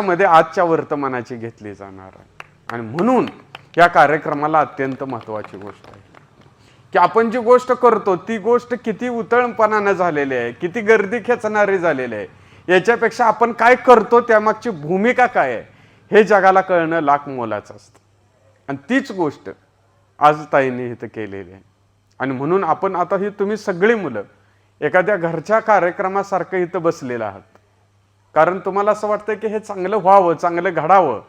मध्ये आजच्या वर्तमानाची घेतली जाणार आहे. आणि म्हणून या कार्यक्रमाला अत्यंत महत्वाची गोष्ट आहे. की आपण जी गोष्ट करतो ती गोष्ट किती उतळपणानं झालेली आहे किती गर्दी खेचणारी झालेली आहे याच्यापेक्षा आपण काय करतो त्यामागची भूमिका काय आहे हे जगाला कळणं लाख मोलाचं असतं. आणि तीच गोष्ट आज ताईंनी इथं केलेली आहे. आणि म्हणून आपण आता ही तुम्ही सगळी मुलं एखाद्या घरच्या कार्यक्रमासारखं इथं बसलेलं आहात. कारण तुम्हाला असं वाटतं की हे चांगलं व्हावं चांगलं घडावं.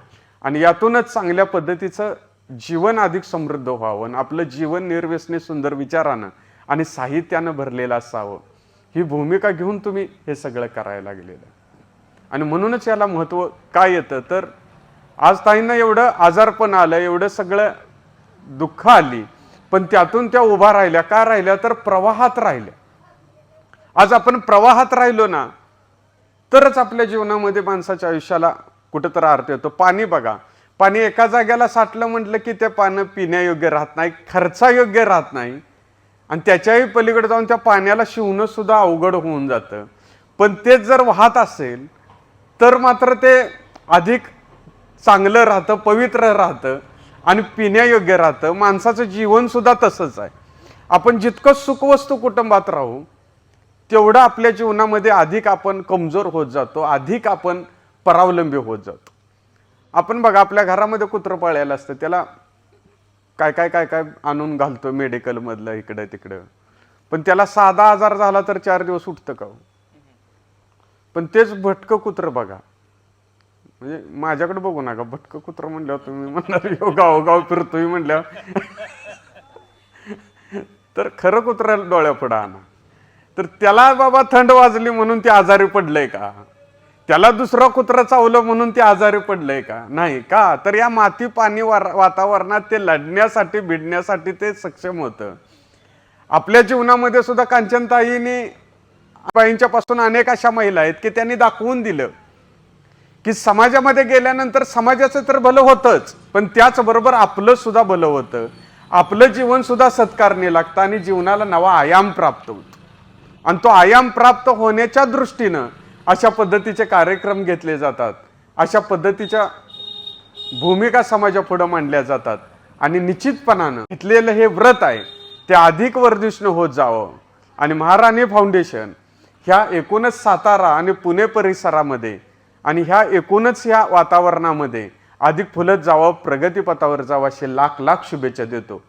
आणि यातूनच चांगल्या पद्धतीचं जीवन अधिक समृद्ध व्हावं आणि आपलं जीवन निर्व्यसने सुंदर विचारानं आणि साहित्यानं भरलेलं असावं. ही भूमिका घेऊन तुम्ही हे सगळं करायला लागलेलं आणि म्हणूनच याला महत्त्व काय येतं? तर आज ताईंना एवढं आजारपण आलं एवढं सगळं दुःख आली पण त्यातून त्या उभा राहिल्या. का राहिल्या? तर प्रवाहात राहिल्या. आज आपण प्रवाहात राहिलो ना तरच आपल्या जीवनामध्ये माणसाच्या आयुष्याला कुठंतरी अर्थ येतो पाणी बघा. पाणी एका जाग्याला साठलं म्हटलं की ते पानं पिण्यायोग्य राहत नाही खर्चायोग्य राहत नाही. आणि त्याच्याही पलीकडे जाऊन त्या पाण्याला शिवणं सुद्धा अवघड होऊन जातं. पण तेच जर वाहत असेल तर मात्र ते अधिक चांगलं राहतं पवित्र राहतं आणि पिण्यायोग्य राहतं. माणसाचं जीवनसुद्धा तसंच आहे. आपण जितकं सुखवस्तू कुटुंबात राहू तेवढं आपल्या जीवनामध्ये अधिक आपण कमजोर होत जातो अधिक आपण परावलंबी होत जातो. आपण बघा आपल्या घरामध्ये कुत्रं पाळायला असतं त्याला काय काय काय काय आणून घालतो मेडिकलमधलं इकडं तिकडं. पण त्याला साधा आजार झाला तर चार दिवस उठतं का हो? पण तेच भटकं कुत्रं बघा. म्हणजे माझ्याकडे बघू नका भटकं कुत्रं म्हणल्यावर तुम्ही म्हणणार "ह्यो गावोगाव फिरतोय म्हणल्यावर. तर खरं कुत्रं डोळ्या पुढं आणा. तर त्याला बाबा थंड वाजली म्हणून ते आजारी पडलंय का? त्याला दुसरा कुत्रा चावलं म्हणून ते आजारी पडलंय का? नाही का? तर या माती पाणी वातावरणात ते लढण्यासाठी भिडण्यासाठी ते सक्षम होतं. आपल्या जीवनामध्ये सुद्धा कांचनताईने बाईंच्या पासून अनेक अशा महिला आहेत की त्यांनी दाखवून दिलं की समाजामध्ये गेल्यानंतर समाजाचं तर भलं होतंच पण त्याचबरोबर आपलं सुद्धा भलं होतं. आपलं जीवन सुद्धा सत्कारणे लागतं आणि जीवनाला नवा आयाम प्राप्त होतो. आणि तो आयाम प्राप्त होण्याच्या दृष्टीनं अशा पद्धतीचे कार्यक्रम घेतले जातात. अशा पद्धतीच्या भूमिका समाजापुढं मांडल्या जातात. आणि निश्चितपणानं घेतलेलं हे व्रत आहे ते अधिक वर्धिष्णू होत जावं. आणि महाराणी फाउंडेशन ह्या एकूणच सातारा आणि पुणे परिसरामध्ये आणि ह्या एकूणच ह्या वातावरणामध्ये अधिक फुलत जावं प्रगतीपथावर जावं असे लाख लाख शुभेच्छा देतो.